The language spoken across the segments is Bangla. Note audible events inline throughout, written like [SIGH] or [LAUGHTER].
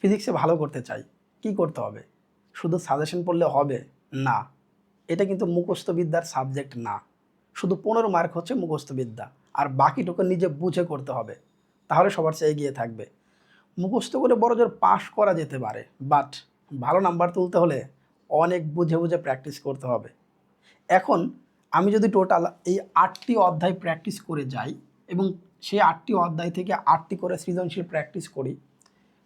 ফিজিক্সে ভালো করতে চাই, কি করতে হবে? শুধু সাজেশন পড়লে হবে? না। এটা কিন্তু মুখস্থবিদ্যার সাবজেক্ট না। শুধু পনেরো মার্ক হচ্ছে মুখস্থবিদ্যা, আর বাকিটুকু নিজে বুঝে করতে হবে, তাহলে সবার চেয়ে এগিয়ে থাকবে। মুখস্থ করে বড় জোর পাশ করা যেতে পারে বাট ভালো নাম্বার তুলতে হলে অনেক বুঝে বুঝে প্র্যাকটিস করতে হবে। এখন আমি যদি টোটাল এই আটটি অধ্যায় প্র্যাকটিস করে যাই এবং সেই আটটি অধ্যায় থেকে আটটি করে সৃজনশীল প্র্যাকটিস করি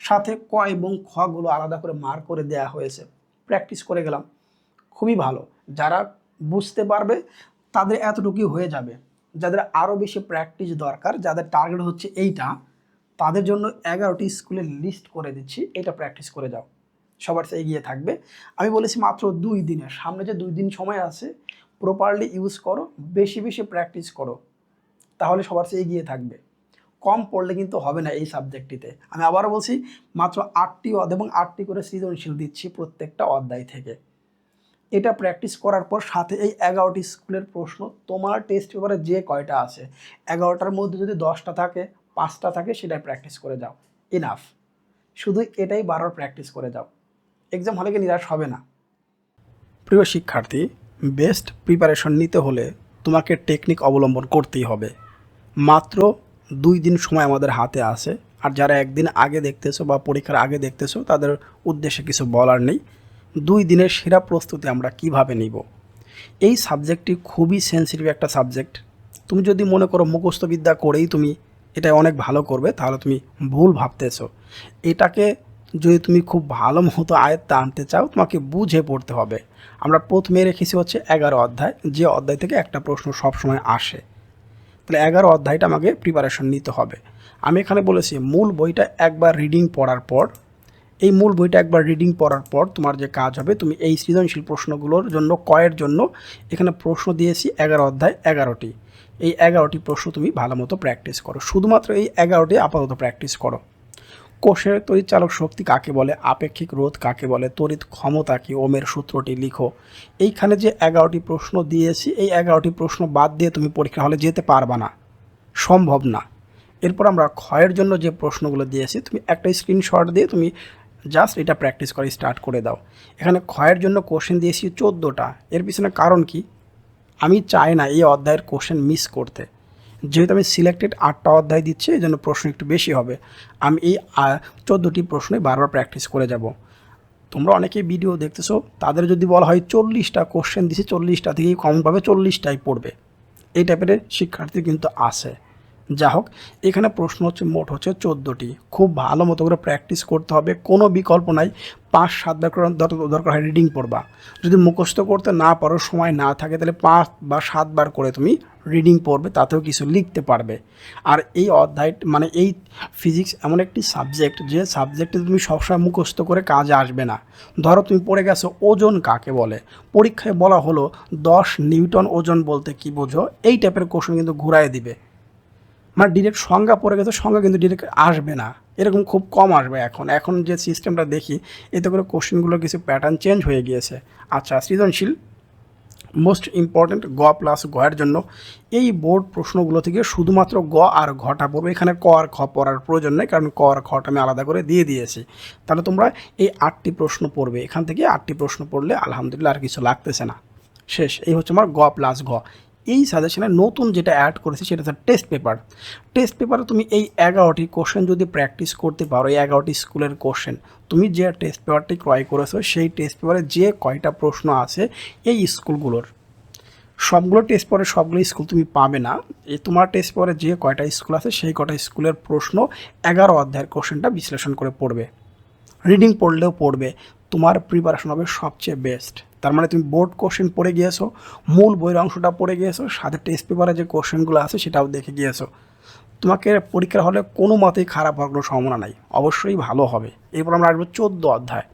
সাথে ক এবং খগুলো আলাদা করে মার করে দেয়া হয়েছে। প্র্যাকটিস করে গেলাম। খুবই ভালো। যারা বুঝতে পারবে, তাদের এতটুকুই হয়ে যাবে। যাদের আরও বেশি প্র্যাকটিস দরকার, যাদের টার্গেট হচ্ছে এইটা, তাদের জন্য এগারোটি স্কুলের লিস্ট করে দিচ্ছি। এটা প্র্যাকটিস করে যাও। সবার চেয়ে এগিয়ে থাকবে। আমি বলেছি মাত্র দুই দিনে সামনে যে দুই দিন সময় আছে প্রপারলি ইউজ করো, বেশি বেশি প্র্যাকটিস করো। তাহলে সবার চেয়ে এগিয়ে থাকবে। কম পড়লে কিন্তু হবে না এই সাবজেক্টটিতে আমি আবারও বলছি, মাত্র আটটি অধ্যায় এবং আটটি করে সৃজনশীল দিচ্ছি প্রত্যেকটা অধ্যায় থেকে। এটা প্র্যাকটিস করার পর সাথে এই এগারোটি স্কুলের প্রশ্ন, তোমার টেস্ট পেপারে যে কয়টা আছে, এগারোটার মধ্যে যদি দশটা থাকে, পাঁচটা থাকে, সেটাই প্র্যাকটিস করে যাও। ইনাফ শুধু এটাই বারবার প্র্যাকটিস করে যাও। এক্সাম হলে কি নিরাশ হবে না? প্রিয় শিক্ষার্থী বেস্ট প্রিপারেশন নিতে হলে তোমাকে টেকনিক অবলম্বন করতেই হবে। মাত্র দুই দিন সময় আমাদের হাতে আছে। আর যারা একদিন আগে দেখতেছো বা পরীক্ষার আগে দেখতেছো, তাদের উদ্দেশ্যে কিছু বলার নেই। দুই দিনের সেরা প্রস্তুতি আমরা কীভাবে নিব? এই সাবজেক্টটি খুবই সেন্সিটিভ একটা সাবজেক্ট। তুমি যদি মনে করো মুখস্থবিদ্যা করেই তুমি এটা অনেক ভালো করবে, তাহলে তুমি ভুল ভাবতেছো। এটাকে যদি তুমি খুব ভালো মতো আয়ত্তে আনতে চাও, তোমাকে বুঝে পড়তে হবে। আমরা প্রথমে রেখেছি হচ্ছে এগারো অধ্যায়। যে অধ্যায় থেকে একটা প্রশ্ন সবসময় আসে। তাহলে এগারো অধ্যায়টা আমাকে প্রিপারেশন নিতে হবে। আমি এখানে বলেছি, মূল বইটা একবার রিডিং পড়ার পর, এই মূল বইটা একবার রিডিং পড়ার পর তোমার যে কাজ হবে, তুমি এই সৃজনশীল প্রশ্নগুলোর জন্য, কয়ের জন্য এখানে প্রশ্ন দিয়েছি এগারো অধ্যায় এগারোটি। এই এগারোটি প্রশ্ন তুমি ভালো মতো প্র্যাকটিস করো। শুধুমাত্র এই এগারোটি আপাতত প্র্যাকটিস করো। কোষের তড়িৎ চালক শক্তি কাকে বলে? আপেক্ষিক রোধ কাকে বলে? তড়িৎ ক্ষমতা কি? ওমের সূত্রটি লিখো। এইখানে যে এগারোটি প্রশ্ন দিয়েছি, এই এগারোটি প্রশ্ন বাদ দিয়ে তুমি পরীক্ষা হলে যেতে পারবা না। সম্ভব না। এরপর আমরা ক্ষয়ের জন্য যে প্রশ্নগুলো দিয়েছি, তুমি একটা স্ক্রিনশট দিয়ে তুমি জাস্ট এটা প্র্যাকটিস করে স্টার্ট করে দাও। এখানে ক্ষয়ের জন্য কোশ্চেন দিয়েছি চোদ্দোটা। এর পিছনে কারণ কি? আমি চাই না এই অধ্যায়ের কোশ্চেন মিস করতে। যেহেতু আমি সিলেক্টেড আটটা অধ্যায় দিচ্ছি, এই জন্য প্রশ্ন একটু বেশি হবে। আমি এই চোদ্দোটি প্রশ্নে বারবার প্র্যাকটিস করে যাব। তোমরা অনেকেই ভিডিও দেখতেছো, তাদের যদি বলা হয় চল্লিশটা কোশ্চেন দিছি, চল্লিশটা থেকেই কমন পাবে চল্লিশটাই পড়বে। এই টাইপের শিক্ষার্থী কিন্তু আছে। যা হোক এখানে প্রশ্ন হচ্ছে মোট হচ্ছে চোদ্দোটি। খুব ভালো মতো করে প্র্যাকটিস করতে হবে, কোনো বিকল্প নাই, পাঁচ সাতবার করে দরকার হয় রিডিং পড়বা। যদি মুখস্থ করতে না পারো, সময় না থাকে, তাহলে পাঁচ বা সাতবার করে তুমি রিডিং পড়বে, তাতেও কিছু লিখতে পারবে। আর এই অধ্যায় মানে এই ফিজিক্স এমন একটি সাবজেক্ট যে সাবজেক্টে তুমি সবসময় মুখস্থ করে কাজে আসবে না। ধরো তুমি পড়ে গেছো, ওজন কাকে বলে? পরীক্ষায় বলা হলো, দশ নিউটন ওজন বলতে কি বোঝো? এই টাইপের কোশ্চেন কিন্তু ঘুরায় দিবে। মানে ডিরেক্ট সংজ্ঞা পড়ে গেছে, সংজ্ঞা কিন্তু ডিরেক্ট আসবে না। এরকম খুব কম আসবে এখন। এখন যে সিস্টেমটা দেখি, এতে করে কোশ্চেনগুলোর কিছু প্যাটার্ন চেঞ্জ হয়ে গিয়েছে। আচ্ছা সৃজনশীল মোস্ট ইম্পর্ট্যান্ট গ প্লাস গয়ের জন্য এই বোর্ড প্রশ্নগুলো থেকে শুধুমাত্র গ আর ঘটা পড়বে। এখানে ক আর খ পড়ার প্রয়োজন নেই, কারণ ক আর খটা আমি আলাদা করে দিয়ে দিয়েছি। তাহলে তোমরা এই আটটি প্রশ্ন পড়বে। এখান থেকে আটটি প্রশ্ন পড়লে আলহামদুলিল্লাহ আর কিছু লাগতেছে না। শেষ, এই হচ্ছে আমার গ প্লাস ঘ এই সাজেশনে নতুন যেটা অ্যাড করেছি সেটা হচ্ছে টেস্ট পেপার টেস্ট পেপারে তুমি এই এগারোটি কোশ্চেন যদি প্র্যাকটিস করতে পারো, এই এগারোটি স্কুলের কোশ্চেন তুমি যে টেস্ট পেপারটি ক্রয় করেছ, সেই টেস্ট পেপারে যে কয়টা প্রশ্ন আছে, এই স্কুলগুলোর সবগুলো টেস্ট পরে সবগুলো স্কুল তুমি পাবে না। এই তোমার টেস্ট পরে যে কয়টা স্কুল আছে, সেই কয়টা স্কুলের প্রশ্ন এগারো অধ্যায়ের কোশ্চেনটা বিশ্লেষণ করে পড়বে। রিডিং পড়লেও পড়বে। তোমার প্রিপারেশন হবে সবচেয়ে বেস্ট তার মানে তুমি বোর্ড কোশ্চেন পড়ে গিয়েছো, মূল বইয়ের অংশটা পড়ে গিয়েছো, সাথে টেস্ট পেপারে যে কোশ্চেনগুলো আছে সেটাও দেখে গিয়েছো। তোমাকে পরীক্ষার হলে কোনো মতেই খারাপ হওয়ার কোনো সম্ভাবনা নাই, অবশ্যই ভালো হবে। এরপর আমরা আসব চোদ্দ অধ্যায়।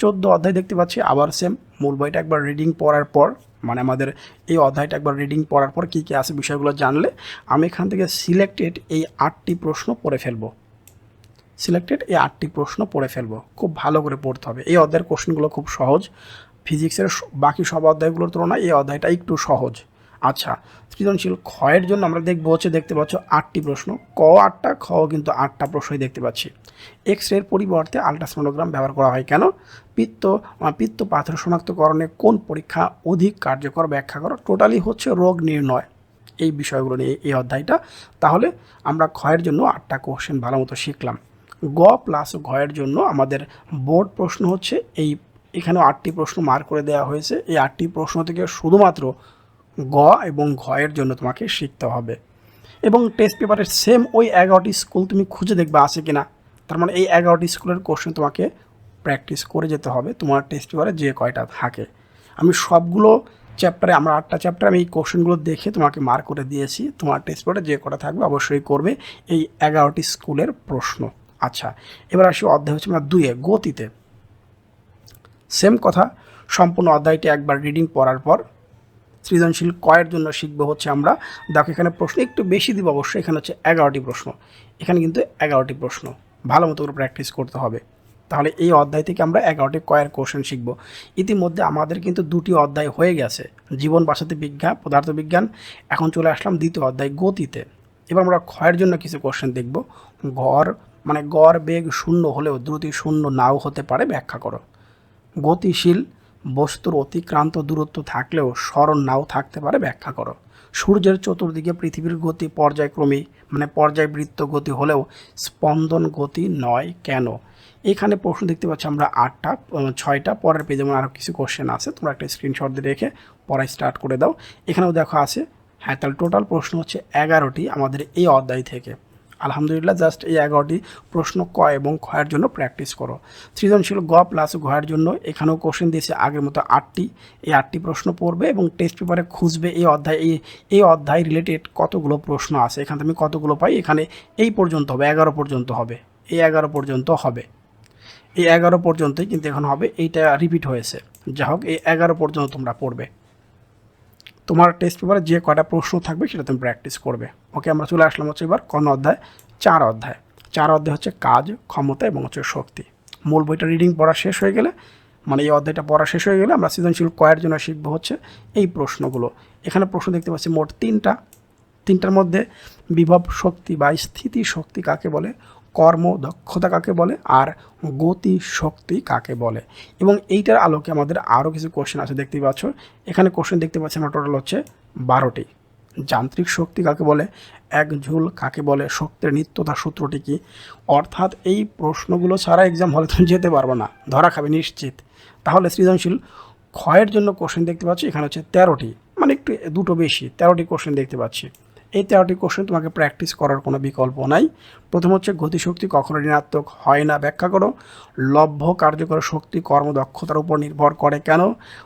চোদ্দ অধ্যায় দেখতে পাচ্ছি আবার সেম মূল বইটা একবার রিডিং পড়ার পর মানে আমাদের এই অধ্যায়টা একবার রিডিং পড়ার পর কী কী আছে বিষয়গুলো জানলে, আমি এখান থেকে সিলেক্টেড এই আটটি প্রশ্ন পড়ে ফেলব। সিলেক্টেড এই আটটি প্রশ্ন পড়ে ফেলব। খুব ভালো করে পড়তে হবে। এই অধ্যায়ের কোশ্চেনগুলো খুব সহজ। ফিজিক্সের বাকি সব অধ্যায়গুলোর তুলনায় এই অধ্যায়টা একটু সহজ। আচ্ছা সৃজনশীল ক্ষয়ের জন্য আমরা দেখব হচ্ছে, দেখতে পাচ্ছ আটটি প্রশ্ন। ক আটটা, খ কিন্তু আটটা প্রশ্নই দেখতে পাচ্ছি। এক্স রের পরিবর্তে আলট্রাসোনোগ্রাম ব্যবহার করা হয় কেন? পিত্ত পিত্ত পাথর শনাক্তকরণে কোন পরীক্ষা অধিক কার্যকর ব্যাখ্যা করো? টোটালি হচ্ছে রোগ নির্ণয়। এই বিষয়গুলো নিয়ে এই অধ্যায়টা। তাহলে আমরা ক্ষয়ের জন্য আটটা কোশ্চেন ভালো মতো শিখলাম। গ প্লাস ঘয়ের জন্য আমাদের বোর্ড প্রশ্ন হচ্ছে এই এখানেও আটটি প্রশ্ন মার্ক করে দেওয়া হয়েছে। এই আটটি প্রশ্ন থেকে শুধুমাত্র গ এবং ঘয়ের জন্য তোমাকে শিখতে হবে। এবং টেস্ট পেপারের সেম ওই এগারোটি স্কুল তুমি খুঁজে দেখবে আছে কিনা। তার মানে এই এগারোটি স্কুলের কোশ্চেন তোমাকে প্র্যাকটিস করে যেতে হবে। তোমার টেস্ট পেপারে যে কয়টা থাকে। আমি সবগুলো চ্যাপ্টারে আমরা আটটা চ্যাপ্টার আমি এই কোশ্চেনগুলো দেখে তোমাকে মার্ক করে দিয়েছি। তোমার টেস্ট পেপারে যে কটা থাকবে অবশ্যই করবে। এই এগারোটি স্কুলের প্রশ্ন। আচ্ছা এবার আসি অধ্যায় হচ্ছে আমরা দুইয়ে, গতিতে। সেম কথা, সম্পূর্ণ অধ্যায়টি একবার রিডিং পড়ার পর সৃজনশীল কয়ের জন্য শিখব হচ্ছে আমরা। দেখো, এখানে প্রশ্ন একটু বেশি দিব অবশ্যই, এখানে হচ্ছে এগারোটি প্রশ্ন। এখানে কিন্তু এগারোটি প্রশ্ন। ভালো মতো করে প্র্যাকটিস করতে হবে। তাহলে এই অধ্যায় থেকে আমরা এগারোটি কয়ের কোশ্চেন শিখব। ইতিমধ্যে আমাদের কিন্তু দুটি অধ্যায় হয়ে গেছে। জীবন, বাসাতে বিজ্ঞান পদার্থবিজ্ঞান এখন চলে আসলাম দ্বিতীয় অধ্যায়, গতিতে। এবার আমরা ক্ষয়ের জন্য কিছু কোশ্চেন দেখব। গড় মানে গড়, বেগ, শূন্য হলেও দ্রুতি শূন্য নাও হতে পারে, ব্যাখ্যা করো। গতিশীল বস্তুর অতিক্রান্ত দূরত্ব থাকলেও স্মরণ নাও থাকতে পারে, ব্যাখ্যা করো। সূর্যের চতুর্দিকে পৃথিবীর গতি পর্যায়ক্রমী মানে পর্যায়বৃত্ত গতি হলেও স্পন্দন গতি নয় কেন? এখানে প্রশ্ন দেখতে পাচ্ছি আমরা আটটা ছয়টা, পরের পেজে যেমন আরও কিছু কোশ্চেন আছে, তোমরা একটা স্ক্রিনশট দিয়ে রেখে পড়াই স্টার্ট করে দাও। এখানেও দেখো আছে হ্যাঁ তাহলে টোটাল প্রশ্ন হচ্ছে এগারোটি আমাদের এই অধ্যায় থেকে। আলহামদুলিল্লাহ জাস্ট এই এগারোটি প্রশ্ন ক এবং ক্ষয়ের জন্য প্র্যাকটিস করো। সৃজনশীল গ প্লাস ঘয়ের জন্য এখানেও কোশ্চেন দিয়েছে, আগের মতো আটটি। এই আটটি প্রশ্ন পড়বে এবং টেস্ট পেপারে খুঁজবে এই অধ্যায়, এই এই অধ্যায় রিলেটেড কতগুলো প্রশ্ন আছে। এখানে আমি কতগুলো পাই? এখানে এই পর্যন্ত হবে, এগারো পর্যন্ত হবে। এই এগারো পর্যন্ত হবে। এই এগারো পর্যন্তই কিন্তু এখন হবে, এইটা রিপিট হয়েছে। যা হোক এই এগারো পর্যন্ত তোমরা পড়বে। তোমার টেস্ট পেপারে যে কটা প্রশ্ন থাকবে সেটা তুমি প্র্যাকটিস করবে। ওকে আমরা চলে আসলাম হচ্ছে এবার কোন অধ্যায়, চার অধ্যায়। চার অধ্যায় হচ্ছে কাজ, ক্ষমতা এবং হচ্ছে শক্তি। মূল বইটা রিডিং পড়া শেষ হয়ে গেলে মানে এই অধ্যায়টা পড়া শেষ হয়ে গেলে আমরা সৃজনশীল কয়ের জন্য শিখব হচ্ছে এই প্রশ্নগুলো। এখানে প্রশ্ন দেখতে পাচ্ছি মোট তিনটা। তিনটার মধ্যে বিভব শক্তি বা স্থিতি শক্তি কাকে বলে? কর্ম দক্ষতা কাকে বলে আর গতি শক্তি কাকে বলে। এবং এইটার আলোকে আমাদের আরও কিছু কোশ্চেন আছে, দেখতেই পাচ্ছ। এখানে কোশ্চেন দেখতে পাচ্ছি আমরা টোটাল হচ্ছে বারোটি। যান্ত্রিক শক্তি কাকে বলে? এক ঝুল কাকে বলে? শক্তির নিত্যতা সূত্রটি কি? অর্থাৎ এই প্রশ্নগুলো ছাড়া এক্সাম হলে তুমি যেতে পারবে না। ধরা খাবে নিশ্চিত। তাহলে সৃজনশীল ক্ষয়ের জন্য কোশ্চেন দেখতে পাচ্ছি, এখানে হচ্ছে তেরোটি। মানে একটু, দুটো বেশি। তেরোটি কোশ্চেন দেখতে পাচ্ছি। এই তেরোটি কোশ্চেন তোমাকে প্র্যাকটিস করার কোনো বিকল্প নাই। প্রথম হচ্ছে গতিশক্তি কখনো ঋণাত্মক হয় না। ব্যাখ্যা করো, লভ্য কার্যকর শক্তি কর্মদক্ষতার উপর নির্ভর করে কেন?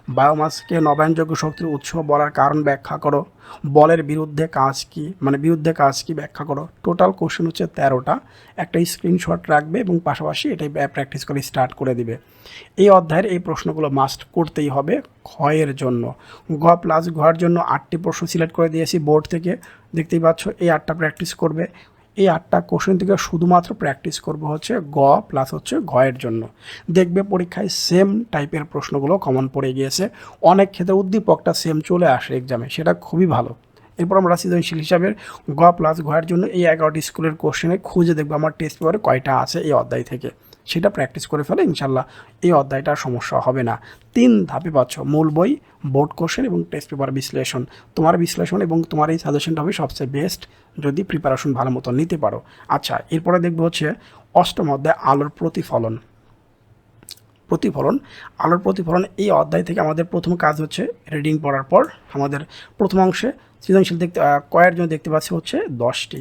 বায়োমাসকে নবায়নযোগ্য শক্তির উৎস বলার কারণ ব্যাখ্যা করো। বলের বিরুদ্ধে কাজ কি? মানে বিরুদ্ধে কাজ কি ব্যাখ্যা করো। টোটাল কোশ্চেন হচ্ছে তেরোটা। একটা স্ক্রিনশট রাখবে এবং পাশাপাশি এটাই প্র্যাকটিস করে স্টার্ট করে দিবে। এই অধ্যায়ের এই প্রশ্নগুলো মাস্ট করতেই হবে ক্ষয়ের জন্য। গ প্লাস ঘর জন্য আটটি প্রশ্ন সিলেক্ট করে দিয়েছি বোর্ড থেকে। দেখতেই পাচ্ছ, এই আটটা প্র্যাকটিস করবে। এই আটটা কোশ্চেন থেকে শুধুমাত্র প্র্যাকটিস করব হচ্ছে গ প্লাস হচ্ছে ঘয়ের জন্য। দেখবে পরীক্ষায় সেম টাইপের প্রশ্নগুলো কমন পড়ে গিয়েছে। অনেক ক্ষেত্রে উদ্দীপকটা সেম চলে আসে এক্সামে সেটা খুবই ভালো। এরপর আমরা সৃজনশীল হিসাবে গ প্লাস ঘয়ের জন্য এই এগারোটি স্কুলের কোশ্চেনে খুঁজে দেখব। আমার টেস্ট পেপারে কয়টা আছে এই অধ্যায় থেকে। সেটা প্র্যাকটিস করে ফেলে, ইনশাল্লাহ এই অধ্যায়টা সমস্যা হবে না। তিন ধাপে পাচ্ছ, মূল বই বোর্ড কোশ্চেন এবং টেস্ট পেপার বিশ্লেষণ। তোমার বিশ্লেষণ এবং তোমার এই সাজেশনটা হবে সবচেয়ে বেস্ট যদি প্রিপারেশন ভালো মতো নিতে পারো। আচ্ছা এরপরে দেখব হচ্ছে অষ্টম অধ্যায়, আলোর প্রতিফলন। প্রতিফলন, আলোর প্রতিফলন, এই অধ্যায় থেকে আমাদের প্রথম কাজ হচ্ছে রিডিং পড়ার পর আমাদের প্রথম অংশে সৃজনশীল দেখতে কয়ের জন্য দেখতে পাচ্ছি হচ্ছে দশটি।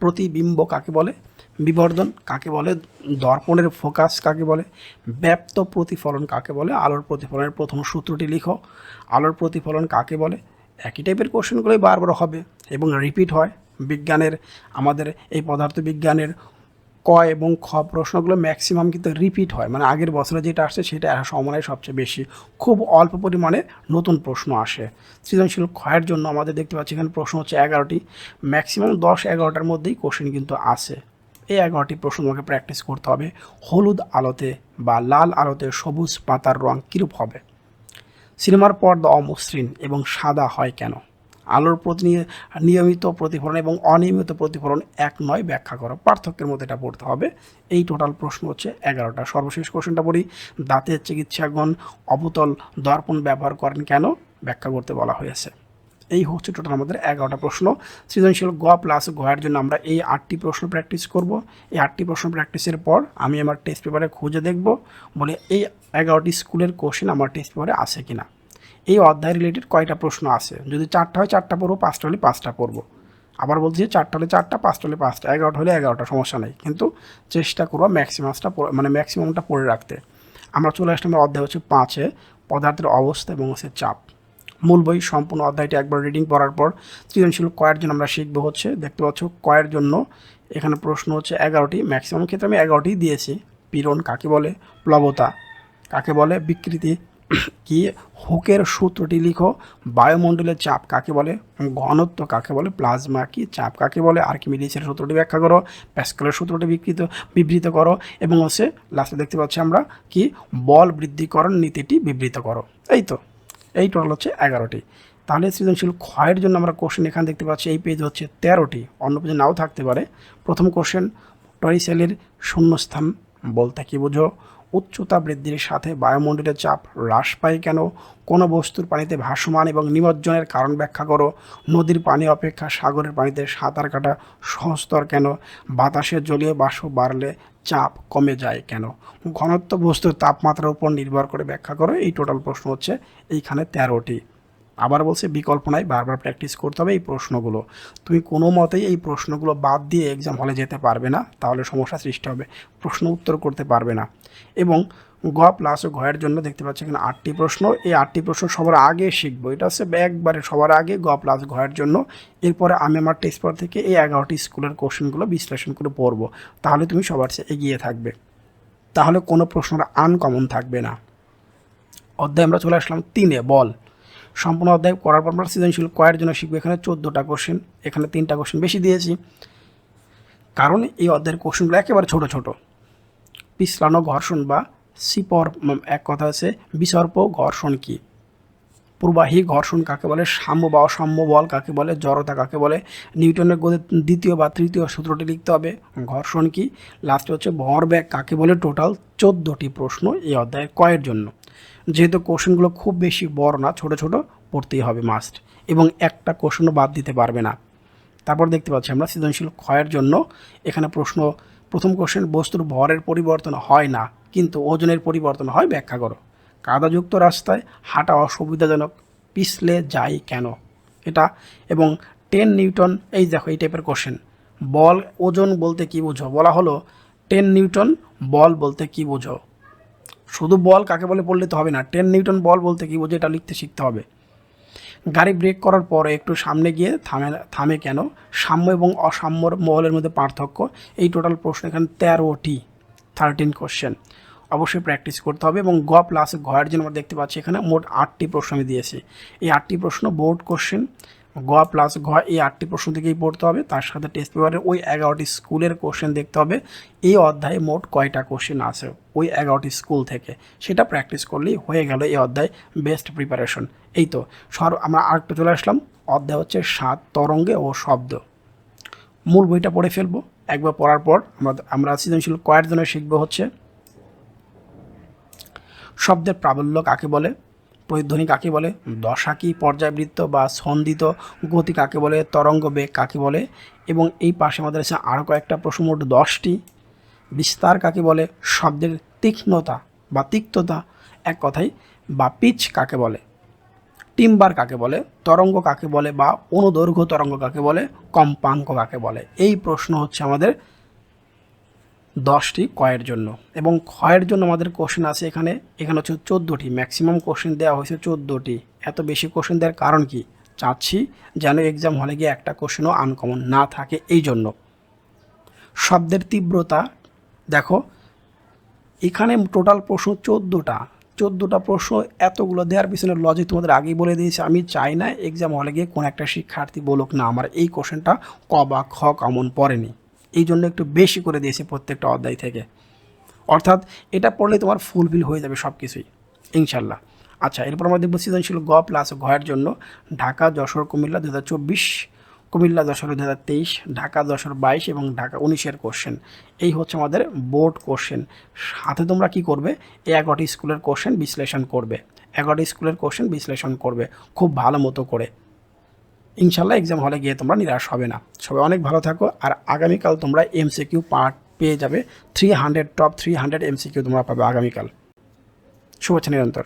প্রতিবিম্ব কাকে বলে? বিবর্ধন কাকে বলে? দর্পণের ফোকাস কাকে বলে? ব্যাপ্ত প্রতিফলন কাকে বলে? আলোর প্রতিফলনের প্রথম সূত্রটি লিখো। আলোর প্রতিফলন কাকে বলে? একই টাইপের কোশ্চেনগুলোই বারবার হবে এবং রিপিট হয়। বিজ্ঞানের, আমাদের এই পদার্থ বিজ্ঞানের ক এবং খ প্রশ্নগুলো ম্যাক্সিমাম কিন্তু রিপিট হয়। মানে আগের বছরে যেটা আসছে সেটা সময় সবচেয়ে বেশি। খুব অল্প পরিমাণে নতুন প্রশ্ন আসে। সৃজনশীল ক্ষয়ের জন্য আমাদের দেখতে পাচ্ছি এখানে প্রশ্ন হচ্ছে এগারোটি। ম্যাক্সিমাম দশ এগারোটার মধ্যেই কোশ্চেন কিন্তু আসে। এই এগারোটি প্রশ্ন তোমাকে প্র্যাকটিস করতে হবে। হলুদ আলোতে বা লাল আলোতে সবুজ পাতার রং কীরূপ হবে? সিনেমার পর্দা অমসৃণ এবং সাদা হয় কেন? আলোর প্রতি নিয়মিত প্রতিফলন এবং অনিয়মিত প্রতিফলন এক নয় ব্যাখ্যা করো। পার্থক্যের মধ্যে এটা পড়তে হবে। এই টোটাল প্রশ্ন হচ্ছে এগারোটা। সর্বশেষ কোশ্চেনটা পড়ি। দাঁতের চিকিৎসাগণ অবতল দর্পণ ব্যবহার করেন কেন? ব্যাখ্যা করতে বলা হয়েছে। এই হচ্ছে টোটাল আমাদের এগারোটা প্রশ্ন। সৃজনশীল গ প্লাস গয়ের জন্য আমরা এই আটটি প্রশ্ন প্র্যাকটিস করব। এই আটটি প্রশ্ন প্র্যাকটিসের পর আমি আমার টেস্ট পেপারে খুঁজে দেখব, বলে এই এগারোটি স্কুলের কোশ্চেন আমার টেস্ট পেপারে আছে কিনা। এই অধ্যায় রিলেটেড কয়টা প্রশ্ন আছে? যদি চারটা হয় চারটা পড়ব, পাঁচটা হলে পাঁচটা পড়ব। আবার বলছি চারটা হলে চারটা, পাঁচটা হলে পাঁচটা, এগারোটা হলে এগারোটা, সমস্যা নেই। কিন্তু চেষ্টা করব ম্যাক্সিমামটা মানে ম্যাক্সিমামটা পড়ে রাখতে। আমরা চলে আসলাম অধ্যায় হচ্ছে পাঁচে, পদার্থের অবস্থা এবং হচ্ছে চাপ। মূল বই সম্পূর্ণ অধ্যায়টি একবার রিডিং পড়ার পর সৃজনশীল কয়ের জন্য আমরা শিখব হচ্ছে, দেখতে পাচ্ছ কয়ের জন্য এখানে প্রশ্ন হচ্ছে এগারোটি ম্যাক্সিমাম ক্ষেত্রে আমি এগারোটি দিয়েছি। পীড়ন কাকে বলে? প্লবতা কাকে বলে? বিকৃতি [CLEARS THROAT] কি? হুকের সূত্রটি লিখো। বায়ুমণ্ডলের চাপ কাকে বলে? ঘনত্ব কাকে বলে? প্লাজমা কি? চাপ কাকে বলে? আর কি আর্কিমিডিসের সূত্রটি ব্যাখ্যা করো, প্যাসকেলের সূত্রটি বিকৃত, বিবৃত করো এবং হচ্ছে লাস্টে দেখতে পাচ্ছি আমরা কি? বল বৃদ্ধিকরণ নীতিটি বিবৃত করো। এই তো। এই টোটাল হচ্ছে এগারোটি। তাহলে সৃজনশীল ক্ষয়ের জন্য আমরা কোশ্চেন এখানে দেখতে পাচ্ছি, এই পেজ হচ্ছে তেরোটি। অন্য পেজে নাও থাকতে পারে। প্রথম কোশ্চেন টরিসেলের শূন্যস্থান বলতে কি বোঝো? উচ্চতা বৃদ্ধির সাথে বায়ুমণ্ডলের চাপ হ্রাস পায় কেন? কোনো বস্তুর পানিতে ভাসমান এবং নিমজ্জনের কারণ ব্যাখ্যা করো। নদীর পানি অপেক্ষা সাগরের পানিতে সাঁতার কাটা সহস্তর কেন? বাতাসের জলীয় বাষ্প বাড়লে চাপ কমে যায় কেন? ঘনত্ব বস্তুর তাপমাত্রার উপর নির্ভর করে ব্যাখ্যা করো। এই টোটাল প্রশ্ন হচ্ছে এইখানে তেরোটি। আবার বলছে বিকল্প নাই, বারবার প্র্যাকটিস করতে হবে এই প্রশ্নগুলো। তুমি কোনো মতেই এই প্রশ্নগুলো বাদ দিয়ে এক্সাম হলে যেতে পারবে না, তাহলে সমস্যা সৃষ্টি হবে। প্রশ্ন উত্তর করতে পারবে না। এবং গ প্লাস ও ঘয়ের জন্য দেখতে পাচ্ছি এখানে আটটি প্রশ্ন। এই আটটি প্রশ্ন সবার আগে শিখব। এটা হচ্ছে একবারে সবার আগে গ প্লাস ঘয়ের জন্য। এরপরে আমি আমার টেস্ট পর থেকে এই এগারোটি স্কুলের কোশ্চেনগুলো বিশ্লেষণ করে পড়ব। তাহলে তুমি সবার চেয়ে এগিয়ে থাকবে। তাহলে কোনো প্রশ্নটা আনকমন থাকবে না। অধ্যায় আমরা চলে আসলাম তিনে, বল। সম্পূর্ণ অধ্যায় করার পর আমরা সৃজনশীল কয়ের জন্য শিখব। এখানে চোদ্দোটা কোশ্চেন এখানে তিনটা কোশ্চেন বেশি দিয়েছি। কারণ এই অধ্যায়ের কোশ্চেনগুলো একেবারে ছোট ছোট। পিছলানো ঘর্ষণ বা সিপর এক কথা আছে, বিসর্প ঘর্ষণ কি? প্রবাহী ঘর্ষণ কাকে বলে? সাম্য বা অসাম্য বল কাকে বলে? জড়তা কাকে বলে? নিউটনের গতির দ্বিতীয় বা তৃতীয় সূত্রটি লিখতে হবে। ঘর্ষণ কি? লাস্টে হচ্ছে ভরবেগ কাকে বলে? টোটাল চোদ্দোটি প্রশ্ন এই অধ্যায়ের কয়ের জন্য। যেহেতু কোশ্চেনগুলো খুব বেশি বড় না, ছোট ছোট পড়তেই হবে মাস্ট এবং একটা কোশ্চেনও বাদ দিতে পারবে না। তারপর দেখতে পাচ্ছি আমরা সৃজনশীল ক্ষয়ের জন্য এখানে প্রশ্ন, প্রথম কোশ্চেন, বস্তুর ভরের পরিবর্তন হয় না। কিন্তু ওজনের পরিবর্তন হয় ব্যাখ্যা করো। কাদাযুক্ত রাস্তায় হাঁটা অসুবিধাজনক, পিছলে যায় কেন? এটা এবং টেন নিউটন, এই দেখো এই টাইপের কোশ্চেন বল ওজন বলতে কি বোঝো? বলা হলো টেন নিউটন বল বলতে কি বোঝো? শুধু বল কাকে বলে পড়লে তো হবে না, টেন নিউটন বল বলতে কি বোঝে এটা লিখতে শিখতে হবে। গাড়ি ব্রেক করার পরে একটু সামনে গিয়ে থামে থামে কেন? সাম্য এবং অসাম্যর মহলের মধ্যে পার্থক্য। এই টোটাল প্রশ্ন এখানে তেরোটি থার্টিন কোশ্চেন অবশ্যই প্র্যাকটিস করতে হবে এবং গ প্লাস ঘয়ের জন্য আমরা দেখতে পাচ্ছি এখানে মোট আটটি প্রশ্ন আমি দিয়েছি। এই আটটি প্রশ্ন বোর্ড কোশ্চেন গ প্লাস ঘ এই আটটি প্রশ্ন থেকেই পড়তে হবে। তার সাথে টেস্ট পেপারে ওই এগারোটি স্কুলের কোশ্চেন দেখতে হবে। এই অধ্যায়ে মোট কয়টা কোশ্চেন আছে ওই এগারোটি স্কুল থেকে? সেটা প্র্যাকটিস করলেই হয়ে গেল এই অধ্যায় বেস্ট প্রিপারেশন এই তো, সর, আমরা আরেকটু চলে আসলাম। অধ্যায় হচ্ছে সাত, তরঙ্গে ও শব্দ। মূল বইটা পড়ে ফেলব। একবার পড়ার পর আমরা আমরা সৃজনশীল কয়ের জন্য শিখব হচ্ছে শব্দের প্রাবল্য কাকে বলে প্রতিধ্বনি কাকে বলে দশা কি পর্যায়বৃত্ত বা ছন্দিত গতি কাকে বলে তরঙ্গ বেগ কাকে বলে এবং এই পাশে আমাদের আছে আরও কয়েকটা প্রশ্ন মোট দশটি বিস্তার কাকে বলে শব্দের তীক্ষ্ণতা বা তিক্ততা এক কথায় বা পিচ কাকে বলে টিম্বার কাকে বলে তরঙ্গ কাকে বলে বা অনুদৈর্ঘ্য তরঙ্গ কাকে বলে কম্পাঙ্ক কাকে বলে এই প্রশ্ন হচ্ছে আমাদের দশটি কয়ের জন্য। এবং ক্ষয়ের জন্য আমাদের কোশ্চেন আছে এখানে। এখানে হচ্ছে চোদ্দোটি। ম্যাক্সিমাম কোশ্চেন দেওয়া হয়েছে চোদ্দোটি। এত বেশি কোশ্চেন দেওয়ার কারণ কি? চাচ্ছি যেন এক্সাম হলে গিয়ে একটা কোশ্চেনও আনকমন না থাকে এই জন্য। শব্দের তীব্রতা, দেখো, এখানে টোটাল প্রশ্ন চোদ্দোটা। চোদ্দোটা প্রশ্ন এতগুলো দেওয়ার পিছনে লজিক তোমাদের আগেই বলে দিয়েছে। আমি চাই না এক্সাম হলে গিয়ে কোনো একটা শিক্ষার্থী বলুক না, আমার এই কোশ্চেনটা ক বা খ কমন পড়েনি। এই জন্য একটু বেশি করে দিয়েছে প্রত্যেকটা অধ্যায় থেকে। অর্থাৎ এটা পড়লে তোমার ফুলফিল হয়ে যাবে সব কিছুই ইনশাল্লাহ। আচ্ছা এরপর আমাদের সৃজনশীল গ প্লাস ঘয়ের জন্য ঢাকা, যশোর, কুমিল্লা দু হাজার চব্বিশ, কুমিল্লা, যশোর দু হাজার তেইশ, ঢাকা, যশোর বাইশ এবং ঢাকা উনিশের কোশ্চেন এই হচ্ছে আমাদের বোর্ড কোশ্চেন সাথে তোমরা কি করবে? এই এগারোটি স্কুলের কোশ্চেন বিশ্লেষণ করবে। এগারোটি স্কুলের কোশ্চেন বিশ্লেষণ করবে। খুব ভালো মতো করে। ইনশাল্লাহ এক্সাম হলে গিয়ে তোমরা নিরাশ হবে না। সবাই অনেক ভালো থাকো আর আগামীকাল তোমরা এমসিকিউ পার্ট পেয়ে যাবে। Three hundred top three hundred MCQ তোমরা পাবে আগামীকাল। শুভেচ্ছা নিরন্তর।